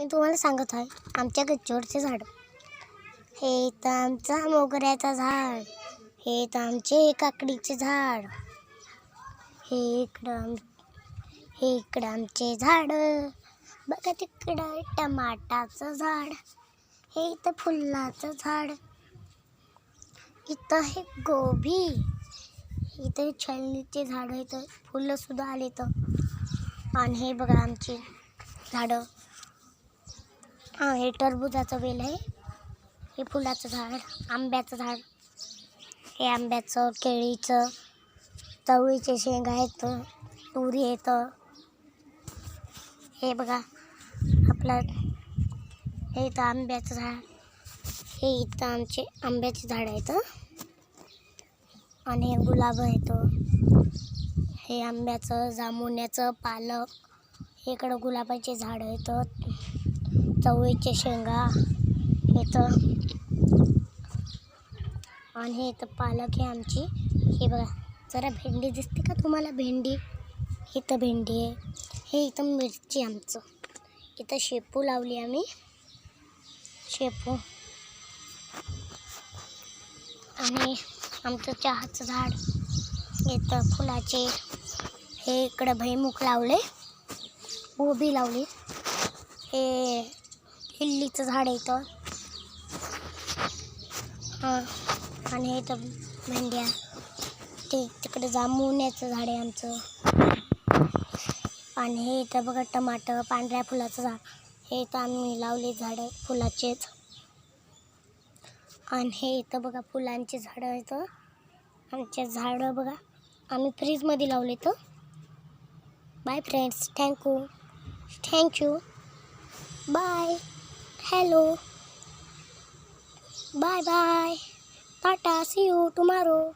मी तुम्हाला सांगत आहे आमच्या गच्चीवरचे झाड. हे तर आमचं मोगऱ्याचं झाड. हे तर आमचे काकडीचे झाड. हे इकडं आम- हे इकडं आमचे झाड. बघा तिकडं टमाटाचं झाड. हे इथं फुलाचं झाड. इथं हे गोबी. इथं छलनीचे झाडं इथं फुलंसुद्धा आले तर आणि हे बघा आमची झाडं. हां हे टरबुजाचं वेल आहे. हे फुलाचं झाड आंब्याचं झाड. हे आंब्याचं केळीचं चवळीचे शेंग आहेत तुरी आहेत. हे बघा आपलं हे इथं आंब्याचं झाड. हे इथं आमचे आंब्याचे झाड आहेत. आणि हे गुलाब आहेत. हे आंब्याचं जामुन्याचं पालक. हे इकडं गुलाबाचे झाड आहेत. चवळीच्या शेंगा इथं. आणि हे इथं पालक आहे आमची. हे बघा जरा भेंडी दिसते का तुम्हाला भेंडी? इथं भेंडी आहे. हे इथं मिरची आमचं. इथं शेपू लावली आम्ही. शेपू. आणि आमचं चहाचं झाड. इथं फुलाचे. हे इकडं भैमुख लावले. गोबी लावली. हे लिल्लीचं झाड आहे इथं. हां. आणि हे इथं भेंड्या ते तिकडे जांभुण्याचं झाड आहे आमचं. आणि हे इथं बघा टमाटर पांढऱ्या फुलाचं झाड. हे इथं आम्ही लावले झाडं फुलाचेच. आणि हे इथं बघा फुलांचे झाडं आहेत आमचे झाडं बघा. आम्ही फ्रीजमध्ये लावले तर bye friends thank you thank you bye. Hello. Bye bye tata see you tomorrow.